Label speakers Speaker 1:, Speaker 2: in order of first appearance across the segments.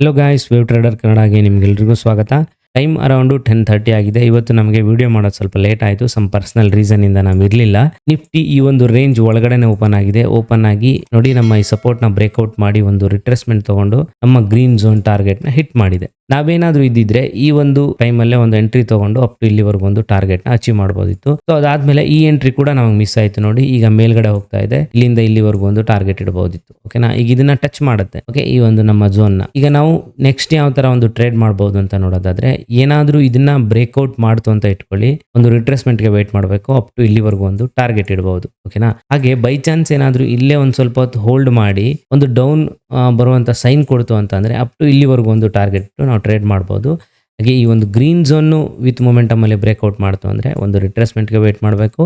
Speaker 1: Hello guys wave trader ಕನ್ನಡಗೆ ನಿಮ್ಗೆಲ್ರಿಗೂ ಸ್ವಾಗತ. ಟೈಮ್ ಅರೌಂಡು ಟೆನ್ ತರ್ಟಿ ಆಗಿದೆ. ಇವತ್ತು ನಮಗೆ ವಿಡಿಯೋ ಮಾಡೋದು ಸ್ವಲ್ಪ ಲೇಟ್ ಆಯಿತು. ಸಮ್ ಪರ್ಸನಲ್ ರೀಸನ್ ಇಂದ ನಾವು ಇರಲಿಲ್ಲ. ನಿಫ್ಟಿ ಈ ಒಂದು ರೇಂಜ್ ಒಳಗಡೆನೆ ಓಪನ್ ಆಗಿದೆ. ಓಪನ್ ಆಗಿ ನೋಡಿ ನಮ್ಮ ಈ ಸಪೋರ್ಟ್ನ ಬ್ರೇಕ್ಔಟ್ ಮಾಡಿ ಒಂದು ರಿಟ್ರೆಸ್ಮೆಂಟ್ ತಗೊಂಡು ನಮ್ಮ ಗ್ರೀನ್ ಝೋನ್ ಟಾರ್ಗೆಟ್ನ ಹಿಟ್ ಮಾಡಿದೆ. ನಾವೇನಾದ್ರೂ ಇದ್ದಿದ್ರೆ ಈ ಒಂದು ಟೈಮಲ್ಲೇ ಒಂದು ಎಂಟ್ರಿ ತಗೊಂಡು ಅಪ್ ಟು ಇಲ್ಲಿವರೆಗೂ ಒಂದು ಟಾರ್ಗೆಟ್ನ ಅಚೀವ್ ಮಾಡಬಹುದಿತ್ತು ಸೊ ಅದಾದ್ಮೇಲೆ ಈ ಎಂಟ್ರಿ ಕೂಡ ನಮಗೆ ಮಿಸ್ ಆಯ್ತು ನೋಡಿ. ಈಗ ಮೇಲ್ಗಡೆ ಹೋಗ್ತಾ ಇದೆ. ಇಲ್ಲಿಂದ ಇಲ್ಲಿವರೆಗೂ ಒಂದು ಟಾರ್ಗೆಟ್ ಇಡಬಹುದಿತ್ತು ಓಕೆನಾ ಈಗ ಇದನ್ನ ಟಚ್ ಮಾಡುತ್ತೆ. ಓಕೆ ಈ ಒಂದು ನಮ್ಮ ಝೋನ್ನ. ಈಗ ನಾವು ನೆಕ್ಸ್ಟ್ ಯಾವ ತರ ಒಂದು ಟ್ರೇಡ್ ಮಾಡಬಹುದು ಅಂತ ನೋಡೋದಾದ್ರೆ ಏನಾದ್ರೂ ಇದನ್ನ ಬ್ರೇಕ್ಔಟ್ ಮಾಡ್ತು ಅಂತ ಇಟ್ಕೊಳ್ಳಿ. ಒಂದು ರಿಟ್ರೆಸ್ಮೆಂಟ್ಗೆ ವೇಟ್ ಮಾಡಬೇಕು. ಅಪ್ ಟು ಇಲ್ಲಿವರೆಗೂ ಒಂದು ಟಾರ್ಗೆಟ್ ಇಡಬಹುದು ಓಕೆನಾ ಹಾಗೆ ಬೈ ಚಾನ್ಸ್ ಏನಾದರೂ ಇಲ್ಲೇ ಒಂದು ಸ್ವಲ್ಪ ಹೊತ್ತು ಹೋಲ್ಡ್ ಮಾಡಿ, ಒಂದು ಡೌನ್ ಬರುವಂತ ಸೈನ್ ಕೊಡ್ತು ಅಂತಂದ್ರೆ ಅಪ್ ಟು ಇಲ್ಲಿವರೆಗೂ ಒಂದು ಟಾರ್ಗೆಟ್ ನಾವು ಟ್ರೇಡ್ ಮಾಡ್ಬೋದು. ಹಾಗೆ ಈ ಒಂದು ಗ್ರೀನ್ ಝೋನ್ನು ವಿತ್ ಮೊಮೆಂಟಮ್ ಅಲ್ಲಿ ಬ್ರೇಕ್ಔಟ್ ಮಾಡ್ತು ಅಂದರೆ ಒಂದು ರಿಟ್ರೆಸ್ಮೆಂಟ್ಗೆ ವೇಟ್ ಮಾಡಬೇಕು.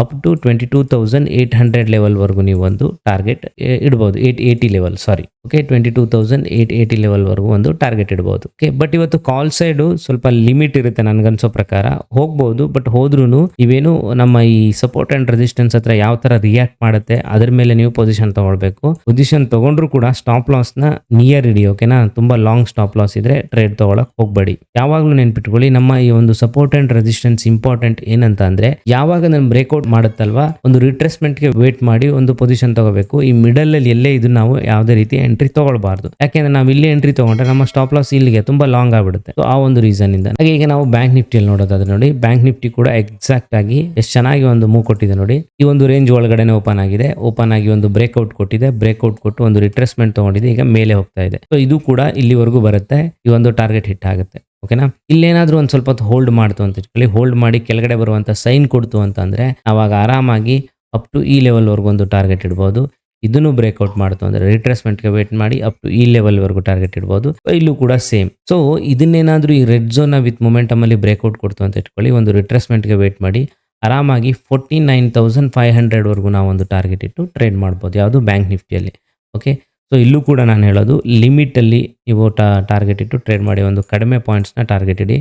Speaker 1: Up to twenty two thousand eight hundred ಲೆವೆಲ್ವರೆಗೂ ನೀವು ಒಂದು ಟಾರ್ಗೆಟ್ ಇಡ್ಬೋದು. Eight eighty level sorry okay twenty two thousand eight eighty ಲೆವೆಲ್ವರೆಗೂ ಒಂದು ಟಾರ್ಗೆಟ್ ಇಡ್ಬೋದು. ಓಕೆ ಬಟ್ ಇವತ್ತು ಕಾಲ್ ಸೈಡು ಸ್ವಲ್ಪ ಲಿಮಿಟ್ ಇರುತ್ತೆ ನನಗನ್ಸೋ ಪ್ರಕಾರ. ಹೋಗ್ಬೋದು ಬಟ್ ಹೋದ್ರೂ ಇವೇನು ನಮ್ಮ ಈ ಸಪೋರ್ಟ್ ಅಂಡ್ ರೆಸಿಸ್ಟೆನ್ಸ್ ಹತ್ರ ಯಾವ ತರ ರಿಯಾಕ್ಟ್ ಮಾಡುತ್ತೆ, ಅದ್ರ ಮೇಲೆ ನೀವು ಪೊಸಿಷನ್ ತಗೊಳ್ಬೇಕು. ಪೊಸಿಷನ್ ತಗೊಂಡ್ರು ಕೂಡ ಸ್ಟಾಪ್ ಲಾಸ್ನ ನಿಯರ್ ಇಡಿ ಓಕೆನಾ ತುಂಬಾ ಲಾಂಗ್ ಸ್ಟಾಪ್ ಲಾಸ್ ಇದ್ರೆ ಟ್ರೇಡ್ ತಗೊಳಕ್ ಹೋಗ್ಬೇಡಿ. ಯಾವಾಗಲೂ ನೆನ್ಪಿಟ್ಕೊಳ್ಳಿ, ನಮ್ಮ ಈ ಒಂದು ಸಪೋರ್ಟ್ ಅಂಡ್ ರೆಸಿಸ್ಟೆನ್ಸ್ ಇಂಪಾರ್ಟೆಂಟ್ ಏನಂತ ಅಂದ್ರೆ, ಯಾವಾಗ ನಾನು ಬ್ರೇಕ್ಔಟ್ ಮಾಡುತ್ತಲ್ವಾ? ಒಂದು ರಿಟ್ರೆಸ್ಮೆಂಟ್ಗೆ ವೇಟ್ ಮಾಡಿ ಒಂದು ಪೊಸಿಷನ್ ತಗೋಬೇಕು. ಈ ಮಿಡಲ್ ಅಲ್ಲಿ ಎಲ್ಲೇ ಇದು ನಾವು ಯಾವುದೇ ರೀತಿ ಎಂಟ್ರಿ ತಗೊಳ್ಬಾರ್ದು. ಯಾಕೆಂದ್ರೆ ನಾವು ಇಲ್ಲಿ ಎಂಟ್ರಿ ತಗೊಂಡ್ರೆ ನಮ್ಮ ಸ್ಟಾಪ್ ಲಾಸ್ ಇಲ್ಲಿಗೆ ತುಂಬಾ ಲಾಂಗ್ ಆಗ್ಬಿಡುತ್ತೆ. ಆ ಒಂದು ರೀಸನ್ ಇಂದ. ಹಾಗೆ ಈಗ ನಾವು ಬ್ಯಾಂಕ್ ನಿಫ್ಟಿಯಲ್ಲಿ ನೋಡೋದಾದ್ರೆ ನೋಡಿ ಬ್ಯಾಂಕ್ ನಿಫ್ಟಿ ಕೂಡ ಎಕ್ಸಾಕ್ಟ್ ಆಗಿ ಎಷ್ಟು ಚೆನ್ನಾಗಿ ಒಂದು ಮೂ ಕೊಟ್ಟಿದೆ ನೋಡಿ. ಈ ಒಂದು ರೇಂಜ್ ಒಳಗಡೆನೆ ಓಪನ್ ಆಗಿದೆ. ಓಪನ್ ಆಗಿ ಒಂದು ಬ್ರೇಕ್ಔಟ್ ಕೊಟ್ಟಿದೆ. ಬ್ರೇಕ್ಔಟ್ ಕೊಟ್ಟು ಒಂದು ರಿಟ್ರೆಸ್ಮೆಂಟ್ ತಗೊಂಡಿದೆ. ಈಗ ಮೇಲೆ ಹೋಗ್ತಾ ಇದೆ. ಸೊ ಇದು ಕೂಡ ಇಲ್ಲಿವರೆಗೂ ಬರುತ್ತೆ. ಈ ಒಂದು ಟಾರ್ಗೆಟ್ ಹಿಟ್ ಆಗುತ್ತೆ. ಓಕೆನಾ ಇಲ್ಲೇನಾದರೂ ಒಂದು ಸ್ವಲ್ಪ ಹೊತ್ತು ಹೋಲ್ಡ್ ಮಾಡ್ತು ಅಂತ ಇಟ್ಕೊಳ್ಳಿ. ಹೋಲ್ಡ್ ಮಾಡಿ ಕೆಳಗಡೆ ಬರುವಂತ ಸೈನ್ ಕೊಡ್ತು ಅಂತಂದ್ರೆ ಅವಾಗ ಆರಾಮಾಗಿ ಅಪ್ ಟು ಈ ಲೆವೆಲ್ವರೆಗೂ ಒಂದು ಟಾರ್ಗೆಟ್ ಇಡ್ಬೋದು. ಇದನ್ನು ಬ್ರೇಕ್ಔಟ್ ಮಾಡ್ತು ಅಂದ್ರೆ ರಿಟ್ರೆಸ್ಮೆಂಟ್ಗೆ ವೇಟ್ ಮಾಡಿ ಅಪ್ ಟು ಈ ಲೆವೆಲ್ವರೆಗೂ ಟಾರ್ಗೆಟ್ ಇಡ್ಬೋದು. ಇಲ್ಲೂ ಕೂಡ ಸೇಮ್ ಸೊ ಇದನ್ನೇನಾದ್ರೂ ಈ ರೆಡ್ ಝೋನ್ ವಿತ್ ಮೊಮೆಂಟಮ್ ಅಲ್ಲಿ ಬ್ರೇಕ್ಔಟ್ ಕೊಡ್ತು ಅಂತ ಇಟ್ಕೊಳ್ಳಿ. ಒಂದು ರಿಟ್ರೆಸ್ಮೆಂಟ್ಗೆ ವೇಟ್ ಮಾಡಿ ಆರಾಮಾಗಿ ಫೋರ್ಟಿ ನೈನ್ ತೌಸಂಡ್ ಫೈವ್ ಹಂಡ್ರೆಡ್ವರೆಗೂ ನಾವು ಒಂದು ಟಾರ್ಗೆಟ್ ಇಟ್ಟು ಟ್ರೇಡ್ ಮಾಡ್ಬೋದು. ಯಾವುದು ಬ್ಯಾಂಕ್ ನಿಫ್ಟಿಯಲ್ಲಿ. ಓಕೆ ಸೊ ಇಲ್ಲೂ ಕೂಡ ನಾನು ಹೇಳೋದು ಲಿಮಿಟಲ್ಲಿ ನೀವು ಟಾರ್ಗೆಟ್ ಇಟ್ಟು ಟ್ರೇಡ್ ಮಾಡಿ ಒಂದು ಕಡಿಮೆ ಪಾಯಿಂಟ್ಸ್ನ ಟಾರ್ಗೆಟ್ ಇಡಿ.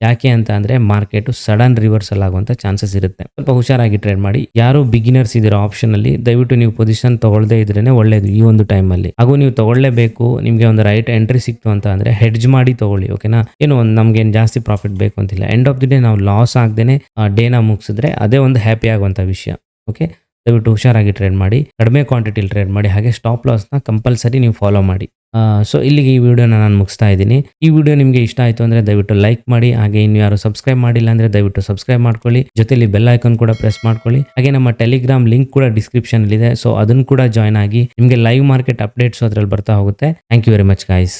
Speaker 1: ಯಾಕೆ ಅಂತ ಅಂದರೆ ಮಾರ್ಕೆಟು ಸಡನ್ ರಿವರ್ಸಲ್ ಆಗುವಂಥ ಚಾನ್ಸಸ್ ಇರುತ್ತೆ. ಸ್ವಲ್ಪ ಹುಷಾರಾಗಿ ಟ್ರೇಡ್ ಮಾಡಿ. ಯಾರು ಬಿಗಿನರ್ಸ್ ಇದ್ದೀರೋ ಆಪ್ಷನಲ್ಲಿ ದಯವಿಟ್ಟು ನೀವು ಪೊಸಿಷನ್ ತಗೊಳ್ಳದೇ ಇದ್ರೇ ಒಳ್ಳೇದು ಈ ಒಂದು ಟೈಮಲ್ಲಿ ಹಾಗೂ ನೀವು ತೊಗೊಳ್ಳೇಬೇಕು, ನಿಮಗೆ ಒಂದು ರೈಟ್ ಎಂಟ್ರಿ ಸಿಕ್ತು ಅಂತ ಅಂದರೆ ಹೆಡ್ಜ್ ಮಾಡಿ ತಗೊಳ್ಳಿ ಓಕೆನಾ ಏನು ಒಂದು ನಮ್ಗೆ ಜಾಸ್ತಿ ಪ್ರಾಫಿಟ್ ಬೇಕು ಅಂತಿಲ್ಲ. ಎಂಡ್ ಆಫ್ ದಿ ಡೇ ನಾವು ಲಾಸ್ ಆಗದೇನೆ ಡೇನ ಮುಗಿಸಿದ್ರೆ ಅದೇ ಒಂದು ಹ್ಯಾಪಿ ಆಗುವಂಥ ವಿಷಯ ಓಕೆ ದಯವಿಟ್ಟು ಹುಷಾರಾಗಿ ಟ್ರೇಡ್ ಮಾಡಿ, ಕಡಿಮೆ ಕ್ವಾಂಟಿಟಿಲಿ ಟ್ರೇಡ್ ಮಾಡಿ, ಹಾಗೆ ಸ್ಟಾಪ್ ಲಾಸ್ನ ಕಂಪಲ್ಸರಿ ನೀವು ಫಾಲೋ ಮಾಡಿ. ಸೊ ಇಲ್ಲಿಗೆ ಈ ವಿಡಿಯೋನ ನಾನು ಮುಗಿಸ್ತಾ ಇದ್ದೀನಿ. ಈ ವಿಡಿಯೋ ನಿಮಗೆ ಇಷ್ಟ ಆಯಿತು ಅಂದರೆ ದಯವಿಟ್ಟು ಲೈಕ್ ಮಾಡಿ, ಹಾಗೆ ಇನ್ನು ಯಾರು ಸಬ್ಸ್ಕ್ರೈಬ್ ಮಾಡಿಲ್ಲ ಅಂದರೆ ದಯವಿಟ್ಟು ಸಬ್ಸ್ಕ್ರೈಬ್ ಮಾಡ್ಕೊಳ್ಳಿ. ಜೊತೆಯಲ್ಲಿ ಬೆಲ್ ಐಕಾನ್ ಕೂಡ ಪ್ರೆಸ್ ಮಾಡ್ಕೊಳ್ಳಿ. ಹಾಗೆ ನಮ್ಮ ಟೆಲಿಗ್ರಾಮ್ ಲಿಂಕ್ ಕೂಡ ಡಿಸ್ಕ್ರಿಪ್ಷನ್ ಇದೆ ಸೊ ಅದನ್ನು ಕೂಡ ಜಾಯ್ನ್ ಆಗಿ ನಿಮಗೆ ಲೈವ್ ಮಾರ್ಕೆಟ್ ಅಪ್ಡೇಟ್ಸ್ ಅದರಲ್ಲಿ ಬರ್ತಾ ಹೋಗುತ್ತೆ. Thank you very much guys